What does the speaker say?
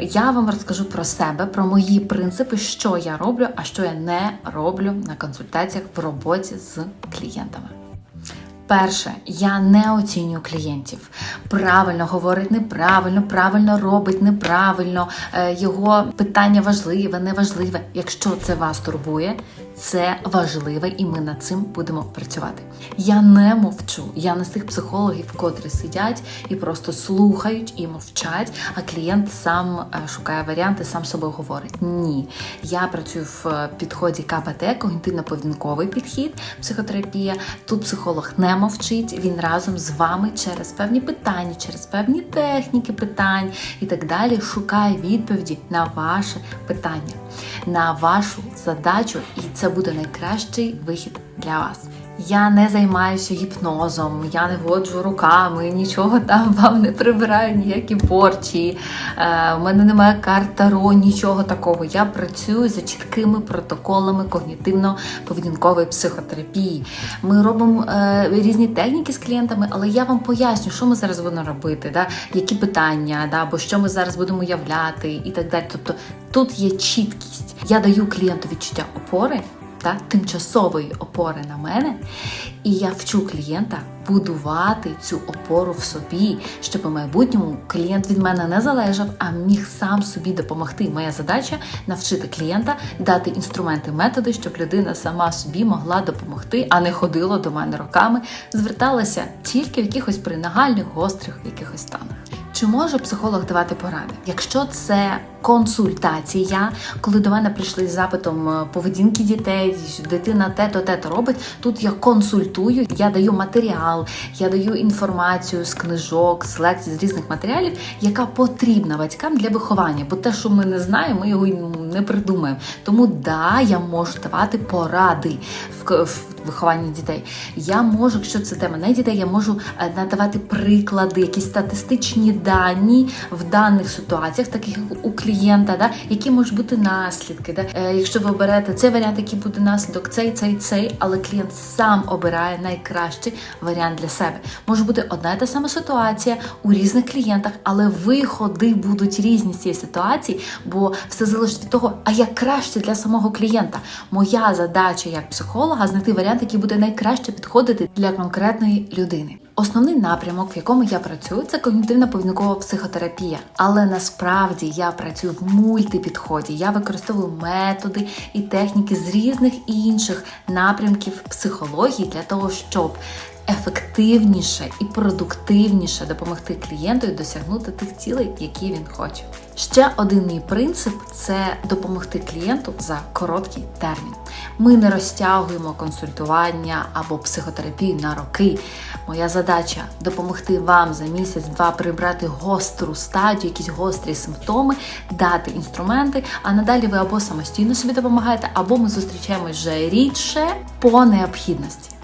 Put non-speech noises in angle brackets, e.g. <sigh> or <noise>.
Я вам розкажу про себе, про мої принципи, що я роблю, а що я не роблю на консультаціях в роботі з клієнтами. Перше, я не оцінюю клієнтів. Правильно говорить неправильно, правильно робить неправильно. е, Його питання важливе, неважливе. Якщо це вас турбує, це важливе, і ми над цим будемо працювати. Я не мовчу. Я не з тих психологів, котрі сидять і просто слухають і мовчать, а клієнт сам е, шукає варіанти, сам собою говорить. Ні, я працюю в е, підході КПТ, когнітивно-поведінковий підхід, психотерапія. Тут психолог не мовчить, він разом з вами через певні питання, через певні техніки питань і так далі шукає відповіді на ваше питання, на вашу задачу, і це буде найкращий вихід для вас. Я не займаюся гіпнозом, я не воджу руками, нічого там <laughs> вам не прибираю, ніякі порчі. Е, у мене немає карт Таро, нічого такого. Я працюю за чіткими протоколами когнітивно-поведінкової психотерапії. Ми робимо е, різні техніки з клієнтами, але я вам поясню, що ми зараз будемо робити, да? які питання, да? або що ми зараз будемо уявляти, і так далі. Тобто тут є чіткість. Я даю клієнту відчуття опори та тимчасової опори на мене, і я вчу клієнта будувати цю опору в собі, щоб у майбутньому клієнт від мене не залежав, а міг сам собі допомогти. Моя задача навчити клієнта дати інструменти, методи, щоб людина сама собі могла допомогти, а не ходила до мене роками, зверталася тільки в якихось при нагальних, гострих якихось станах. Чи може психолог давати поради? Якщо це консультація, коли до мене прийшли з запитом е, поведінки дітей, дитина те-то, те-то робить, тут я консультую, я даю матеріал, я даю інформацію з книжок, з лекцій, з різних матеріалів, яка потрібна батькам для виховання. Бо те, що ми не знаємо, ми його не придумаємо. Тому да, я можу давати поради в, в вихованні дітей. Я можу, якщо це тема не дітей, я можу е, надавати приклади, якісь статистичні дані в даних ситуаціях, таких у клієнта, да, які можуть бути наслідки. Да. Е, якщо ви оберете цей варіант, який буде наслідок, цей, цей, цей, але клієнт сам обирає найкращий варіант для себе. Може бути одна і та сама ситуація у різних клієнтах, але виходи будуть різні з цієї ситуації, бо все залежить від того, а як краще для самого клієнта. Моя задача як психолога знайти варіант, який буде найкраще підходити для конкретної людини. Основний напрямок, в якому я працюю, це когнітивно-поведінкова психотерапія. Але насправді я працюю в мультипідході. Я використовую методи і техніки з різних інших напрямків психології для того, щоб ефективніше і продуктивніше допомогти клієнту досягнути тих цілей, які він хоче. Ще один мій принцип це допомогти клієнту за короткий термін. Ми не розтягуємо консультування або психотерапію на роки. Моя задача допомогти вам за місяць-два прибрати гостру стадію, якісь гострі симптоми, дати інструменти, а надалі ви або самостійно собі допомагаєте, або ми зустрічаємось вже рідше по необхідності.